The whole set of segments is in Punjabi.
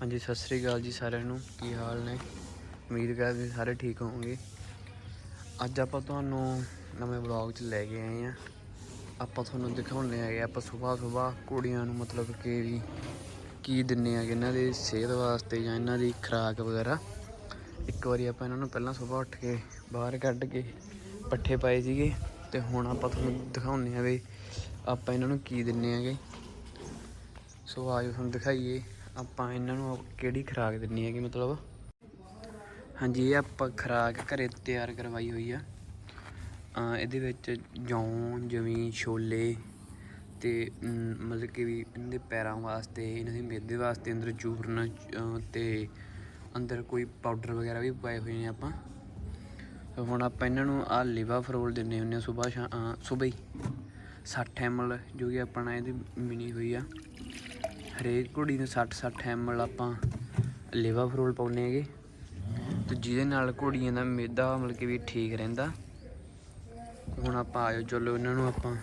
ਹਾਂਜੀ, ਸਤਿ ਸ੍ਰੀ ਅਕਾਲ ਜੀ ਸਾਰਿਆਂ ਨੂੰ। ਕੀ ਹਾਲ ਨੇ? ਉਮੀਦ ਕਰਦੇ ਸਾਰੇ ਠੀਕ ਹੋਵੋਗੇ। ਅੱਜ ਆਪਾਂ ਤੁਹਾਨੂੰ ਨਵੇਂ ਵਲੌਗ 'ਚ ਲੈ ਕੇ ਆਏ ਆ ਆਪਾਂ ਤੁਹਾਨੂੰ ਦਿਖਾਉਣੇ ਹੈਗੇ ਆਪਾਂ ਸਵੇਰ ਸਵੇਰ ਕੁੜੀਆਂ ਨੂੰ ਮਤਲਬ ਕਿ ਵੀ ਕੀ ਦਿੰਨੇ ਆ ਇਹਨਾਂ ਦੀ ਸਿਹਤ ਵਾਸਤੇ ਜਾਂ ਇਹਨਾਂ ਦੀ ਖੁਰਾਕ ਵਗੈਰਾ। ਇੱਕ ਵਾਰੀ ਆਪਾਂ ਇਹਨਾਂ ਨੂੰ ਪਹਿਲਾਂ ਸਵੇਰ ਉੱਠ ਕੇ ਬਾਹਰ ਕੱਢ ਕੇ ਪੱਠੇ ਪਾਏ ਸੀਗੇ ਤੇ ਹੁਣ ਆਪਾਂ ਤੁਹਾਨੂੰ ਦਿਖਾਉਣੇ ਆ ਵੀ ਆਪਾਂ ਇਹਨਾਂ ਨੂੰ ਕੀ ਦਿੰਨੇ ਆਗੇ ਸੋ ਆਜੋ ਤੁਹਾਨੂੰ ਦਿਖਾਈਏ। ਆਪਾਂ ਇਹਨਾਂ ਨੂੰ ਕਿਹੜੀ ਖੁਰਾਕ ਦਿੰਨੀ ਹੈਗੀ ਮਤਲਬ? ਹਾਂਜੀ ਇਹ ਆਪਾਂ ਖੁਰਾਕ ਘਰੇ ਤਿਆਰ ਕਰਵਾਈ ਹੋਈ ਆ। ਇਹਦੇ ਵਿੱਚ ਜੌਂ ਜਵੀਂ ਛੋਲੇ ਤੇ ਮਤਲਬ ਕਿ ਵੀ ਇਹਨਾਂ ਦੇ ਪੈਰਾਂ ਵਾਸਤੇ ਇਹਨਾਂ ਦੇ ਮਿਹਦੇ ਵਾਸਤੇ ਅੰਦਰ ਚੂਰਨ ਅਹ, ਤੇ ਅੰਦਰ ਕੋਈ ਪਾਊਡਰ ਵਗੈਰਾ ਵੀ ਪਾਏ ਹੋਏ ਨੇ ਆਪਾਂ। ਹੁਣ ਆਪਾਂ ਇਹਨਾਂ ਨੂੰ ਆ ਲਿਵਾ ਫਰੋਲ ਦਿੰਨੇ ਹੁੰਨੇ ਆ ਸਵੇਰ ਸ਼ਾਮ ਸਵੇਰ ਹੀ 60 ml ਜੋ ਕਿ ਆਪਣਾ ਇਹਦੀ ਮਿਨੀ ਹੋਈ ਆ। ਹਰੇਕ ਘੋੜੀ ਨੂੰ 60 60 ml ਆਪਾਂ ਲਿਵਾ ਫਰੋਲ ਪਾਉਨੇ ਹੈਗੇ। ਤੇ ਜਿਹਦੇ ਨਾਲ ਘੋੜੀਆਂ ਦਾ ਮੇਦਾ ਮਤਲਬ ਕਿ ਵੀ ਠੀਕ ਰਹਿੰਦਾ। ਹੁਣ ਆਪਾਂ ਆਇਓ, ਚਲੋ ਇਹਨਾਂ ਨੂੰ ਆਪਾਂ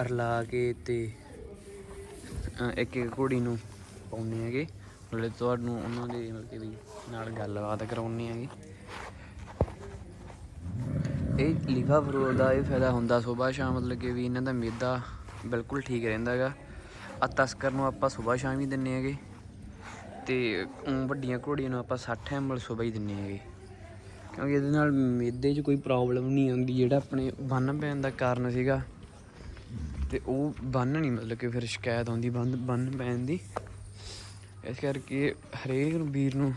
ਅਰਲਾ ਕੇ ਤੇ ਇੱਕ ਇੱਕ ਘੋੜੀ ਨੂੰ ਪਾਉਨੇ ਹੈਗੇ। ਮਤਲਬ ਤੁਹਾਨੂੰ ਉਹਨਾਂ ਦੇ ਮਤਲਬ ਕਿ ਵੀ ਨਾਲ ਗੱਲਬਾਤ ਕਰਾਉਣੀ ਹੈਗੀ। ਇਹ ਲਿਵਾ ਫਰੋਲ ਦਾ ਇਹ ਫਾਇਦਾ ਹੁੰਦਾ, ਸਵੇਰ ਸ਼ਾਮ ਮਤਲਬ ਕਿ ਵੀ ਇਹਨਾਂ ਦਾ ਮੇਦਾ ਬਿਲਕੁਲ ਠੀਕ ਰਹਿੰਦਾ ਹੈਗਾ। ਆ ਤਸਕਰ ਨੂੰ ਆਪਾਂ ਸਵੇਰ ਸ਼ਾਮ ਹੀ ਦਿੰਨੇ ਹੈਗੇ ਤੇ ਵੱਡੀਆਂ ਘੋੜੀਆਂ ਨੂੰ ਆਪਾਂ 60 ml ਸਵੇਰ ਹੀ ਦਿੰਨੇ ਹੈਗੇ। ਕਿਉਂਕਿ ਇਹਦੇ ਨਾਲ ਮੇਦੇ 'ਚ ਕੋਈ ਪ੍ਰੋਬਲਮ ਨਹੀਂ ਆਉਂਦੀ, ਜਿਹੜਾ ਆਪਣੇ ਬੰਨ ਪੈਣ ਦਾ ਕਾਰਨ ਸੀਗਾ। ਤੇ ਉਹ ਬੰਨ ਨਹੀਂ, ਮਤਲਬ ਕਿ ਫਿਰ ਸ਼ਿਕਾਇਤ ਆਉਂਦੀ ਬੰਨ ਬੰਨ ਪੈਣ ਦੀ। ਇਸ ਕਰਕੇ ਹਰੇਕ ਵੀਰ ਨੂੰ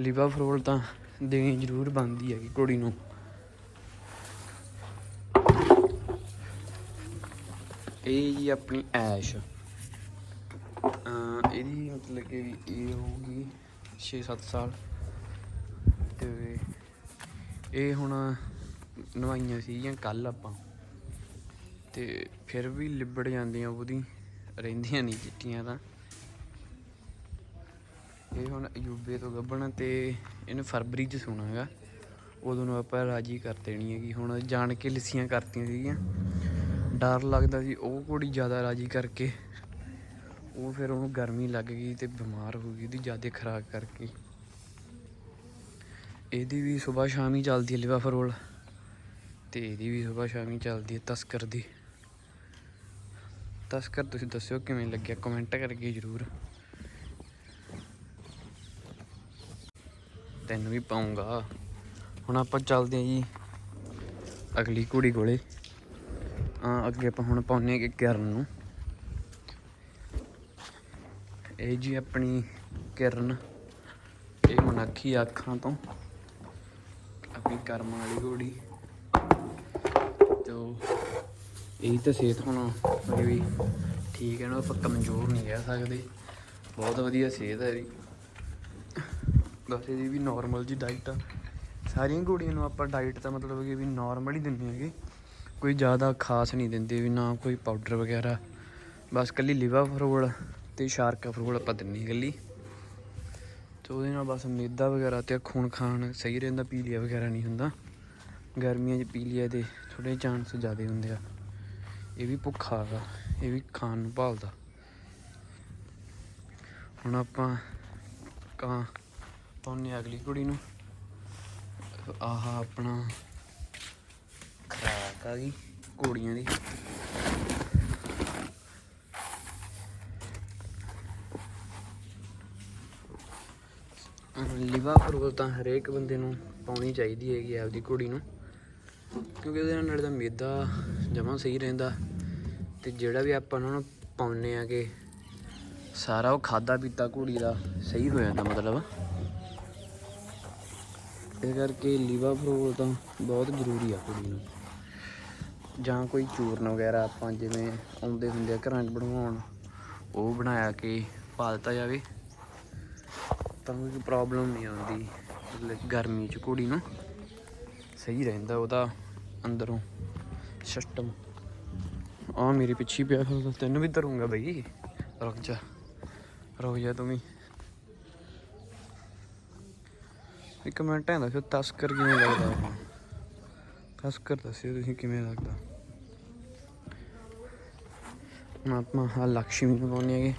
ਲਿਵਾ ਫਰੋਲ ਤਾਂ ਦੇਣੀ ਜ਼ਰੂਰ ਬਣਦੀ ਹੈਗੀ ਘੋੜੀ ਨੂੰ। ਇਹ ਜੀ ਆਪਣੀ ਐਸ਼। ਇਹਦੀ ਮਤਲਬ ਕਿ ਵੀ ਇਹ ਹੋਊਗੀ 6-7 ਸਾਲ। ਤੇ ਇਹ ਹੁਣ ਨਵਾਈਆਂ ਸੀਗੀਆਂ ਕੱਲ ਆਪਾਂ। ਤੇ ਫਿਰ ਵੀ ਲਿਬੜ ਜਾਂਦੀਆਂ ਉਹਦੀ, ਰਹਿੰਦੀਆਂ ਨਹੀਂ ਚਿੱਟੀਆਂ ਤਾਂ। ਇਹ ਹੁਣ ਯੂਬੇ ਤੋਂ ਗੱਭਣ ਤੇ ਇਹਨੂੰ ਫਰਵਰੀ ਚ ਸੋਣਾ ਹੈਗਾ ਉਦੋਂ ਨੂੰ ਆਪਾਂ ਰਾਜੀ ਕਰ ਦੇਣੀ ਹੈਗੀ। ਹੁਣ ਜਾਣ ਕੇ ਲਿੱਸੀਆਂ ਕਰਤੀਆਂ ਸੀਗੀਆਂ। ਡਰ ਲੱਗਦਾ ਸੀ ਉਹ ਕੁੜੀ ਜ਼ਿਆਦਾ ਰਾਜੀ ਕਰਕੇ ਉਹ ਫਿਰ ਉਹਨੂੰ ਗਰਮੀ ਲੱਗ ਗਈ ਤੇ ਬਿਮਾਰ ਹੋ ਗਈ ਉਹਦੀ ਜ਼ਿਆਦਾ ਖਰਾਕ ਕਰਕੇ। ਇਹਦੀ ਵੀ ਸਵੇਰ ਸ਼ਾਮੀ ਚੱਲਦੀ ਹੈ ਲਿਵਾ ਫਰੋਲ ਤੇ ਇਹਦੀ ਵੀ ਸਵੇਰ ਸ਼ਾਮੀ ਚੱਲਦੀ ਹੈ ਤਸਕਰ ਦੀ। ਤਸਕਰ ਤੁਸੀਂ ਦੱਸਿਓ ਕਿਵੇਂ ਲੱਗਿਆ? ਕਮੈਂਟ ਕਰਕੇ ਜਰੂਰ। ਤੈਨੂੰ ਵੀ ਪਾਉਂਗਾ। ਹੁਣ ਆਪਾਂ ਚੱਲਦੇ ਹਾਂ ਜੀ ਅਗਲੀ ਕੁੜੀ ਕੋਲੇ। ਆ ਅੱਗੇ ਆਪਾਂ ਹੁਣ ਪਾਉਨੇ ਕਿ ਕਿਰਨ ਨੂੰ। ਇਹ ਜੀ ਆਪਣੀ ਕਿਰਨ। ਇਹ ਮਨੱਖੀ ਅੱਖਾਂ ਤੋਂ ਆਪਣੀ ਕਰਮ ਵਾਲੀ ਘੋੜੀ। ਤੋ ਇਹ ਤਾਂ ਸਿਹਤ ਹੁਣ ਬੜੀ ਵੀ ਠੀਕ ਹੈ ਨਾ, ਆਪਾਂ ਕਮਜ਼ੋਰ ਨਹੀਂ ਰਹਿ ਸਕਦੇ। ਬਹੁਤ ਵਧੀਆ ਸਿਹਤ ਹੈ ਇਹਦੀ। ਬਸ ਇਹਦੀ ਵੀ ਨਾਰਮਲ ਜੀ ਡਾਈਟ ਆ। ਸਾਰੀਆਂ ਘੋੜੀਆਂ ਨੂੰ ਆਪਾਂ ਡਾਈਟ ਤਾਂ ਮਤਲਬ ਕਿ ਵੀ ਨਾਰਮਲ ਹੀ ਦਿੰਦੇ ਹੈਗੇ। ਕੋਈ ਜ਼ਿਆਦਾ ਖਾਸ ਨਹੀਂ ਦਿੰਦੇ, ਵੀ ਨਾ ਕੋਈ ਪਾਊਡਰ ਵਗੈਰਾ। ਬਸ ਕੱਲੀ ਲਿਵਾ ਫਰੋਲ ਤੇ ਸ਼ਾਰਕਾ ਫਰੋਲ ਆਪਾਂ ਦਿੰਨੀ ਇਕੱਲੀ। ਤੇ ਉਹਦੇ ਨਾਲ ਬਸ ਮੈਦਾ ਵਗੈਰਾ ਤੇ ਖੂਨ ਖਾਣ ਸਹੀ ਰਹਿੰਦਾ, ਪੀਲੀਆ ਵਗੈਰਾ ਨਹੀਂ ਹੁੰਦਾ। ਗਰਮੀਆਂ 'ਚ ਪੀਲੀਆ ਦੇ ਥੋੜੇ ਚਾਂਸ ਜ਼ਿਆਦਾ ਹੁੰਦੇ ਆ। ਇਹ ਵੀ ਭੁੱਖਾ ਹੈਗਾ ਇਹ ਵੀ ਖਾਣ ਨੂੰ ਭਾਲਦਾ। ਹੁਣ ਆਪਾਂ ਕਾਂ ਪਾਉਨੇ ਅਗਲੀ ਕੁੜੀ ਨੂੰ। ਆਹ ਆਪਣਾ ਖਰਾਕ ਆ ਗਈ, ਘੋੜੀਆਂ ਦੀ। ਲਿਵਾ ਫਰੋਲ ਤਾਂ ਹਰੇਕ ਬੰਦੇ ਨੂੰ ਪਾਉਣੀ ਚਾਹੀਦੀ ਹੈਗੀ ਆਪਦੀ ਘੋੜੀ ਨੂੰ। ਕਿਉਂਕਿ ਉਹਦੇ ਨਾਲ ਦਾ ਮੇਦਾ ਜਮਾਂ ਸਹੀ ਰਹਿੰਦਾ ਤੇ ਜਿਹੜਾ ਵੀ ਆਪਾਂ ਉਹਨਾਂ ਨੂੰ ਪਾਉਨੇ ਆ ਕਿ ਸਾਰਾ ਉਹ ਖਾਦਾ ਪੀਤਾ ਘੋੜੀ ਦਾ ਸਹੀ ਹੋ ਜਾਂਦਾ ਮਤਲਬ। ਇਸ ਕਰਕੇ ਲੀਵਾ ਫਰੋਲ ਤਾਂ ਬਹੁਤ ਜ਼ਰੂਰੀ ਆ ਘੋੜੀ ਨੂੰ। ਜਾਂ ਕੋਈ ਚੂਰਨ ਵਗੈਰਾ ਆਪਾਂ ਜਿਵੇਂ ਆਉਂਦੇ ਹੁੰਦੇ ਆ ਘਰਾਂ 'ਚ ਬਣਵਾਉਣ, ਉਹ ਬਣਾਇਆ ਕਿ ਪਾ ਦਿੱਤਾ ਜਾਵੇ। ਤਾਂ ਕੋਈ ਪ੍ਰੋਬਲਮ ਨਹੀਂ ਆਉਂਦੀ। ਗਰਮੀ 'ਚ ਕੁੜੀ ਨੂੰ। ਸਹੀ ਰਹਿੰਦਾ ਉਹਦਾ ਅੰਦਰੋਂ ਸਿਸਟਮ ਆ ਮੇਰੇ ਪਿੱਛੇ ਪਿਆ ਫਿਰ ਤੈਨੂੰ ਵੀ ਧਰੂੰਗਾ ਬਈ। ਰੁਕ ਜਾ ਰੁਕ ਜਾ ਤੂੰ ਵੀ। ਇੱਕ ਮਿੰਟ ਹੈ ਦੱਸੋ ਤਸਕਰ ਕਿਵੇਂ ਲੱਗਦਾ ਤਸਕਰ ਦੱਸਿਓ ਤੁਸੀਂ ਕਿਵੇਂ ਲੱਗਦਾ। ਹੁਣ ਆਪਾਂ ਹਾਂ ਲక్ష్ਮੀ ਨੂੰ ਪਾਉਣੇ ਹੈਗੇ।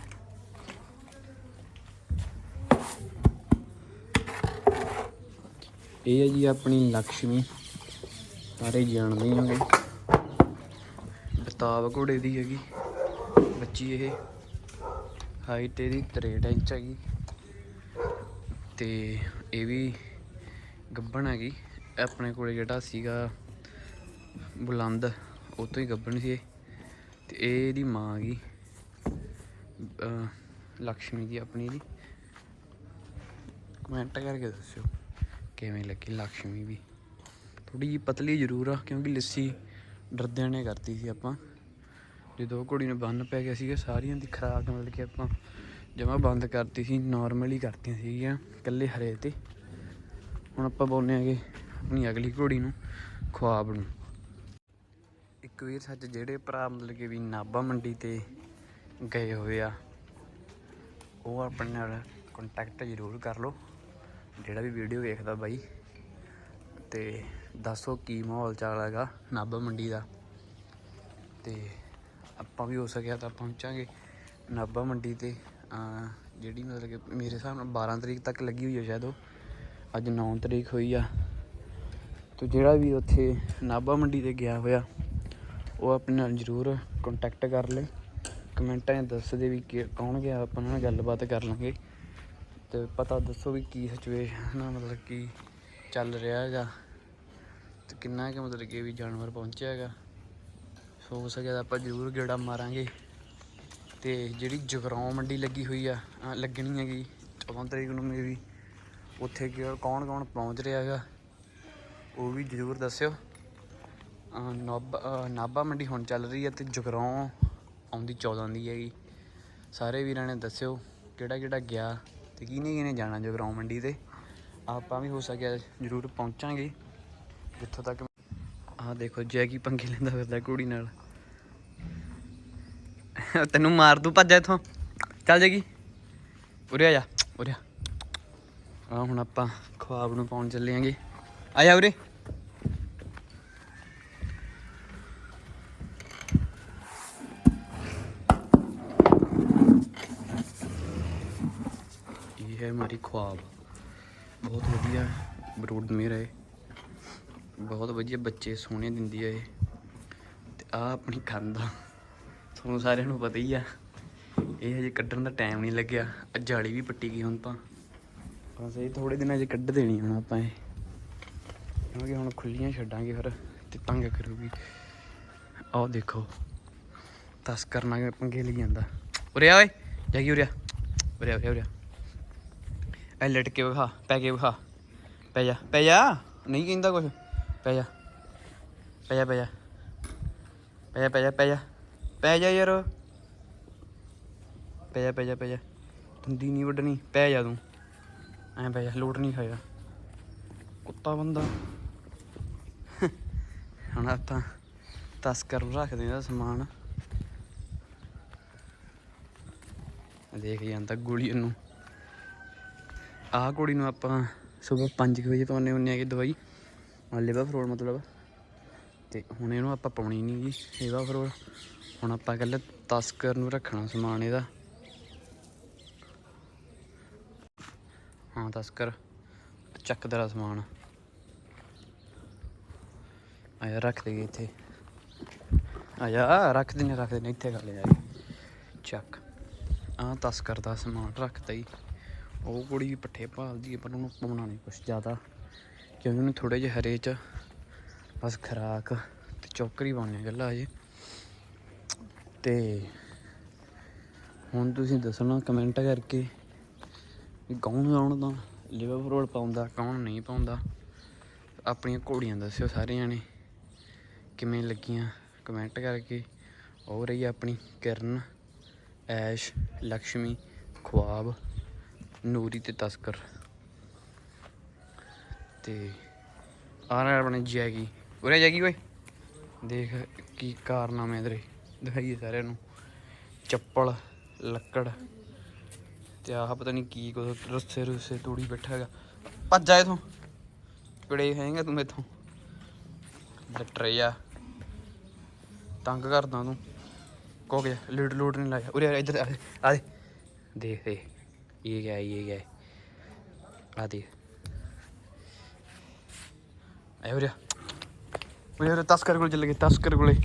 ਇਹ ਹੈ ਜੀ ਆਪਣੀ ਲక్ష్ਮੀ ਸਾਰੇ ਜਾਣਦੇ ਹੋਗੇ ਬਤਾਵ ਘੋੜੇ ਦੀ ਹੈਗੀ। ਬੱਚੀ ਇਹ। ਹਾਈਟ ਇਹਦੀ 63 ਇੰਚ ਹੈਗੀ। ਤੇ ਇਹ ਵੀ ਗੱਬਣ ਹੈਗੀ। ਆਪਣੇ ਕੋਲੇ ਜਿਹੜਾ ਸੀਗਾ ਬੁਲੰਦ, ਉਹ ਤੋਂ ਹੀ ਗੱਭਣ ਸੀ ਤੇ ਇਹ ਇਹਦੀ ਮਾਂ ਹੈਗੀ। ਲక్ష్ਮੀ ਦੀ ਆਪਣੀ ਦੀ ਕਮੈਂਟ ਕਰਕੇ ਦੱਸਿਓ। ਕਿਵੇਂ ਲੱਗੀ ਲక్ష్ਮੀ ਵੀ? ਥੋੜੀ ਜਿਹੀ ਪਤਲੀ ਜ਼ਰੂਰ ਆ, ਕਿਉਂਕਿ ਲੱਸੀ ਡਰਦਿਆਂ ਨੇ ਕਰਤੀ ਸੀ ਆਪਾਂ। ਜਦੋਂ ਘੋੜੀ ਨੂੰ ਬੰਨ ਪੈ ਗਿਆ ਸੀਗਾ, ਸਾਰੀਆਂ ਦੀ ਖਰਾਕ ਮਤਲਬ ਕਿ ਆਪਾਂ ਜਮਾ ਬੰਦ ਕਰਤੀ ਸੀ ਨਾਰਮਲ ਕਰਤੀਆਂ ਸੀਗੀਆਂ, ਇਕੱਲੇ ਹਰੇ ਤੇ। ਹੁਣ ਆਪਾਂ ਬੋਲਨੇ ਆਗੇ ਆਪਣੀ ਅਗਲੀ ਘੋੜੀ ਨੂੰ, ਖੁਆਬ ਨੂੰ। ਇੱਕ ਵੀਰ ਸੱਚ ਜਿਹੜੇ ਭਰਾ ਮਤਲਬ ਕਿ ਵੀ ਨਾਭਾ ਮੰਡੀ ਤੇ ਗਏ ਹੋਏ ਆ, ਉਹ ਆਪਣੇ ਨਾਲ ਕੰਟੈਕਟ ਜ਼ਰੂਰ ਕਰ ਲਓ। ਜਿਹੜਾ ਵੀ ਵੀਡੀਓ ਵੇਖਦਾ ਬਾਈ, ਤੇ ਦੱਸੋ ਕੀ ਮਾਹੌਲ ਚਾਲ ਹੈਗਾ ਨਾਭਾ ਮੰਡੀ ਦਾ? ਤੇ ਆਪਾਂ ਵੀ ਹੋ ਸਕਿਆ ਤਾਂ ਪਹੁੰਚਾਂਗੇ ਨਾਭਾ ਮੰਡੀ ਤੇ। ਜਿਹੜੀ ਮਤਲਬ ਕਿ ਮੇਰੇ ਹਿਸਾਬ ਨਾਲ 12 ਤਰੀਕ ਤੱਕ ਲੱਗੀ ਹੋਈ ਹੈ ਸ਼ਾਇਦ ਉਹ। ਅੱਜ 9 ਤਰੀਕ ਹੋਈ ਆ। ਤੇ ਜਿਹੜਾ ਵੀ ਉੱਥੇ ਨਾਭਾ ਮੰਡੀ ਤੇ ਗਿਆ ਹੋਇਆ, ਉਹ ਆਪਣੇ ਨਾਲ ਜ਼ਰੂਰ ਕੰਟੈਕਟ ਕਰ ਲੈ ਕਮੈਂਟਾਂ 'ਚ ਦੱਸ ਦੇ ਵੀ ਕਿ ਕੌਣ ਗਿਆ, ਆਪਾਂ ਨਾਲ ਗੱਲਬਾਤ ਕਰ ਲਾਂਗੇ। ਤੇ ਪਤਾ ਦੱਸੋ ਵੀ ਕੀ ਸਿਚੁਏਸ਼ਨ ਆ, ਮਤਲਬ ਕੀ ਚੱਲ ਰਿਹਾ ਹੈਗਾ। ਤੇ ਕਿੰਨਾ ਕਿ ਮਤਲਬ ਕਿ ਵੀ ਜਾਨਵਰ ਪਹੁੰਚਿਆ ਹੈਗਾ। ਸੋ ਹੋ ਸਕਿਆ ਤਾਂ ਆਪਾਂ ਜ਼ਰੂਰ ਗੇੜਾ ਮਾਰਾਂਗੇ। ਤੇ ਜਿਹੜੀ ਜਗਰਾਉਂ ਮੰਡੀ ਲੱਗੀ ਹੋਈ ਆ ਲੱਗਣੀ ਹੈਗੀ 14 ਤਰੀਕ ਨੂੰ ਮੇਰੀ, ਉੱਥੇ ਕੌਣ ਕੌਣ ਪਹੁੰਚ ਰਿਹਾ ਹੈਗਾ, ਉਹ ਵੀ ਜ਼ਰੂਰ ਦੱਸਿਓ। ਅਹ ਨਾਭਾ ਨਾਭਾ ਮੰਡੀ ਹੁਣ ਚੱਲ ਰਹੀ ਹੈ ਤੇ ਜਗਰਾਉਂ ਆਉਂਦੀ 14 ਦੀ ਹੈਗੀ। ਸਾਰੇ ਵੀਰਾਂ ਨੇ ਦੱਸਿਓ ਕਿਹੜਾ ਕਿਹੜਾ ਗਿਆ। ਤੇ ਕਿਹਨੇ ਕਿਹਨੇ ਜਾਣਾ ਜਗਰਾਉਂ ਮੰਡੀ ਤੇ। ਆਪਾਂ ਵੀ ਹੋ ਸਕਿਆ ਜ਼ਰੂਰ ਪਹੁੰਚਾਂਗੇ। ਜਿੱਥੋਂ ਤੱਕ ਆਹ ਦੇਖੋ, ਜੈਕੀ ਪੰਗੇ ਲੈਂਦਾ ਫਿਰਦਾ ਕੁੜੀ ਨਾਲ। ਤੈਨੂੰ ਮਾਰ ਦੂ ਭੱਜ ਜਾ ਇੱਥੋਂ। ਚੱਲ ਜੇਗੀ ਉਰੇ ਆ ਜਾ, ਉਰੇ ਆ। ਆ ਹੁਣ ਆਪਾਂ ਖਵਾਬ ਨੂੰ ਪਾਉਣ ਚੱਲੇ ਆਂਗੇ। ਆ ਜਾ ਉਰੇ ਇਹ ਹੈ ਹਮਾਰੀ ਖਵਾਬ ਬਹੁਤ ਵਧੀਆ ਬਰੂਡ ਮੇਰ ਹੈ। ਬਹੁਤ ਵਧੀਆ ਬੱਚੇ ਸੋਹਣੇ ਦਿੰਦੀ ਹੈ ਇਹ। ਤੇ ਆ ਆਪਣੀ ਖਾਂਦਾ ਤੁਹਾਨੂੰ ਸਾਰਿਆਂ ਨੂੰ ਪਤਾ ਹੀ ਆ। ਇਹ ਹਜੇ ਕੱਢਣ ਦਾ ਟਾਈਮ ਨਹੀਂ ਲੱਗਿਆ। ਆਹ ਜਾਲੀ ਵੀ ਪੱਟੀ ਗਈ ਹੁਣ ਤਾਂ। ਬਸ ਇਹ ਥੋੜੇ ਦਿਨਾਂ 'ਚ ਕੱਢ ਦੇਣੀ ਹੁਣ ਆਪਾਂ ਇਹ। ਕਿਉਂਕਿ ਹੁਣ ਖੁੱਲੀਆਂ ਛੱਡਾਂਗੇ ਫਿਰ ਤੇ ਤੰਗ ਕਰੂਗੀ। ਆਹ ਦੇਖੋ। ਤਸ ਕਰਨਾ ਪੰਗੇ ਲਈ ਜਾਂਦਾ। ਉਰੇ ਆ ਓਏ। ਜਾਗੀ ਉਰੇ ਉਰੇ ਆ, ਉਰੇ ਉਰੇ ਐ ਲਟ ਵਿਖਾ ਪੈ ਕੇ ਵਿਖਾ ਪੈ ਜਾ ਪੈ ਜਾ। ਨਹੀਂ ਕਹਿੰਦਾ ਕੁਝ ਪੈ ਜਾ। ਪੈ ਜਾ ਪੈ ਜਾ। ਪੈ ਜਾ ਪੈ ਜਾ ਪੈ ਜਾ। ਪੈ ਜਾ ਯਾਰ। ਪੈ ਜਾ ਪੈ ਜਾ ਪੈ ਜਾ। ਦੰਦੀ ਨਹੀਂ ਵੱਢਣੀ। ਪੈ ਜਾ ਤੂੰ। ਐ ਪੈ ਜਾ, ਲੋਟ ਨਹੀਂ ਖਾਇਆ ਕੁੱਤਾ ਬੰਦਾ। ਹੁਣ ਆਪਾਂ ਤਸਕਰ ਨੂੰ ਰੱਖਦੇ ਦਾ ਸਮਾਨ। ਦੇਖ ਜਾਂਦਾ ਗੋਲੀ ਨੂੰ ਆਹ ਕੁੜੀ ਨੂੰ ਆਪਾਂ ਸਵੇਰ 5 ਵਜੇ ਪਾਉਨੇ ਹੁੰਨੇ ਆ ਕਿ ਦਵਾਈ। ਲਿਵਰ ਫਰੋਲ ਮਤਲਬ। ਤੇ ਹੁਣ ਇਹਨੂੰ ਆਪਾਂ ਪਾਉਣੀ ਨਹੀਂ ਜੀ ਲਿਵਰ ਫਰੋਲ ਹੁਣ ਆਪਾਂ ਕੱਲ ਤਸਕਰ ਨੂੰ ਰੱਖਣਾ ਸਮਾਨ ਇਹਦਾ। ਹਾਂ ਤਸਕਰ ਚੱਕ ਤੇਰਾ ਸਮਾਨ। ਆਇਆ ਰੱਖ ਦੇ ਇੱਥੇ। ਆਇਆ ਰੱਖ ਦਿਨੇ ਰੱਖ ਦਿਨੇ ਇੱਥੇ ਕਰ ਲਿਆ ਚੱਕ। ਆ ਤਸਕਰ ਦਾ ਸਮਾਨ ਰੱਖਤਾ ਹੀ ਉਹ ਕੁੜੀ ਵੀ ਪੱਠੇ ਭਾਲਦੀ ਹੈ, ਪਰ ਉਹਨੂੰ ਪਾਉਣਾ ਨਹੀਂ ਕੁਛ ਜ਼ਿਆਦਾ। ਕਿਉਂਕਿ ਉਹਨੂੰ ਥੋੜੇ ਜਿਹੇ ਹਰੇ ਚ ਬਸ ਖਰਾਕ ਤੇ ਚੌਕਰੀ ਪਾਉਣੀ ਗੱਲਾਂ ਅਜੇ ਤੇ ਹੁਣ ਤੁਸੀਂ ਦੱਸਣਾ ਕਮੈਂਟ ਕਰਕੇ ਵੀ ਕੌਣ ਕੌਣ ਦਾ ਲਿਵਰ ਲਿਵਰਪੂਲ ਪਾਉਂਦਾ, ਕੌਣ ਨਹੀਂ ਪਾਉਂਦਾ। ਆਪਣੀਆਂ ਘੋੜੀਆਂ ਦੱਸਿਓ ਸਾਰੇ ਜਾਣੇ ਕਿਵੇਂ ਲੱਗੀਆਂ? ਕਮੈਂਟ ਕਰਕੇ। ਉਹ ਰਹੀ ਆਪਣੀ ਕਿਰਨ, ਐਸ਼ ਲక్ష్ਮੀ ਖੁਆਬ। ਨੂਰੀ ਤੇ ਤਸਕਰ। ਤੇ ਆਹ ਆਪਣੇ ਜੈਗੀ। ਉਰੇ ਜੈਗੀ ਓਏ। ਦੇਖ ਕੀ ਕਾਰਨਾਮੇ ਤੇਰੇ। ਦਿਖਾਈਏ ਸਾਰਿਆਂ ਨੂੰ। ਚੱਪਲ ਲੱਕੜ। ਤੇ ਆਹ ਪਤਾ ਨਹੀਂ ਕੀ ਕੁਛ ਰੁੱਸੇ ਰੁੱਸੇ ਤੋੜੀ ਬੈਠਾ ਹੈਗਾ। ਭੱਜ ਜਾ ਇਥੋਂ। ਪੜੇ ਹੈਗਾ ਤੂੰ ਮੇਥੋਂ। ਲੱਟਰੇ ਆ। ਤੰਗ ਕਰਦਾ ਤੂੰ। ਕੋ ਗਿਆ। ਲੂਟ ਲੂਟ ਨਹੀਂ ਲਾਇਆ। ਉਰੇ ਆ, ਇੱਧਰ ਆ। ਆ ਦੇ। ਦੇਖ ਦੇ ਇਹ ਗਿਆ ਇਹ ਗਿਆ। ਆ ਦੇ ਆਇਆ ਉਰੇ ਉਰੇ ਉਰੇ, ਤਸਕਰ ਕੋਲ ਚੱਲ ਗਏ, ਤਸਕਰ ਕੋਲੇ।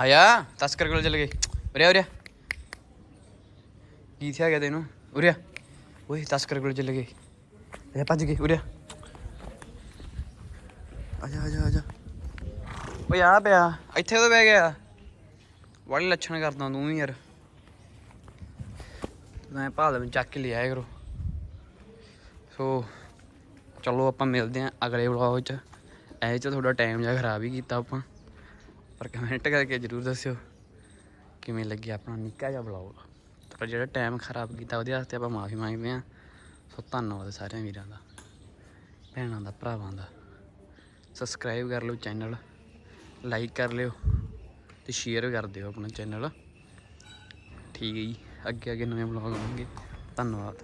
ਆਇਆ, ਤਸਕਰ ਕੋਲ ਚੱਲ ਗਏ। ਉਰੇ ਕੀ ਥਿਆ ਗਿਆ ਤੈਨੂੰ? ਉਰੇ ਓਏ, ਤਸਕਰ ਕੋਲ ਚੱਲ ਗਏ। ਇਹ ਭੱਜ ਗਏ ਉਰਿਆ ਆਜਾ ਆਜਾ ਆਜਾ ਓਏ, ਆ ਪਿਆ। ਇੱਥੇ ਤਾਂ ਬਹਿ ਗਿਆ। ਵਾਲੀ ਲੱਛਣ ਕਰਦਾ ਤੂੰ ਵੀ ਯਾਰ। ਮੈਂ ਭਾਲ ਵਿੱਚ ਚੱਕ ਕੇ ਲਿਆਇਆ ਕਰੋ। ਸੋ ਚਲੋ ਆਪਾਂ ਮਿਲਦੇ ਆਂ ਅਗਲੇ ਵਲੌਗ 'ਚ। ਐ ਚ ਤੁਹਾਡਾ ਟਾਈਮ ਜਿਹਾ ਖਰਾਬ ਹੀ ਕੀਤਾ ਆਪਾਂ। ਪਰ ਕਮੈਂਟ ਕਰਕੇ ਜਰੂਰ ਦੱਸਿਓ ਕਿਵੇਂ ਲੱਗਿਆ ਆਪਣਾ ਨਿੱਕਾ ਜਿਹਾ ਵਲੌਗ ਪਰ ਜਿਹੜਾ ਟਾਈਮ ਖਰਾਬ ਕੀਤਾ ਉਹਦੇ ਵਾਸਤੇ ਆਪਾਂ ਮਾਫੀ ਮੰਗਦੇ ਆਂ ਸੋ ਧੰਨਵਾਦ ਸਾਰਿਆਂ ਵੀਰਾਂ ਦਾ, ਭੈਣਾਂ ਦਾ, ਭਰਾਵਾਂ ਦਾ। ਸਬਸਕ੍ਰਾਈਬ ਕਰ ਲਓ ਚੈਨਲ ਲਾਈਕ ਕਰ ਲਿਓ ਤੇ ਸ਼ੇਅਰ ਕਰ ਦਿਓ ਆਪਣਾ ਚੈਨਲ ਠੀਕ ਹੈ ਜੀ। ਅੱਗੇ ਅੱਗੇ ਨਵੇਂ ਵਲੌਗ ਆਉਣਗੇ। ਧੰਨਵਾਦ।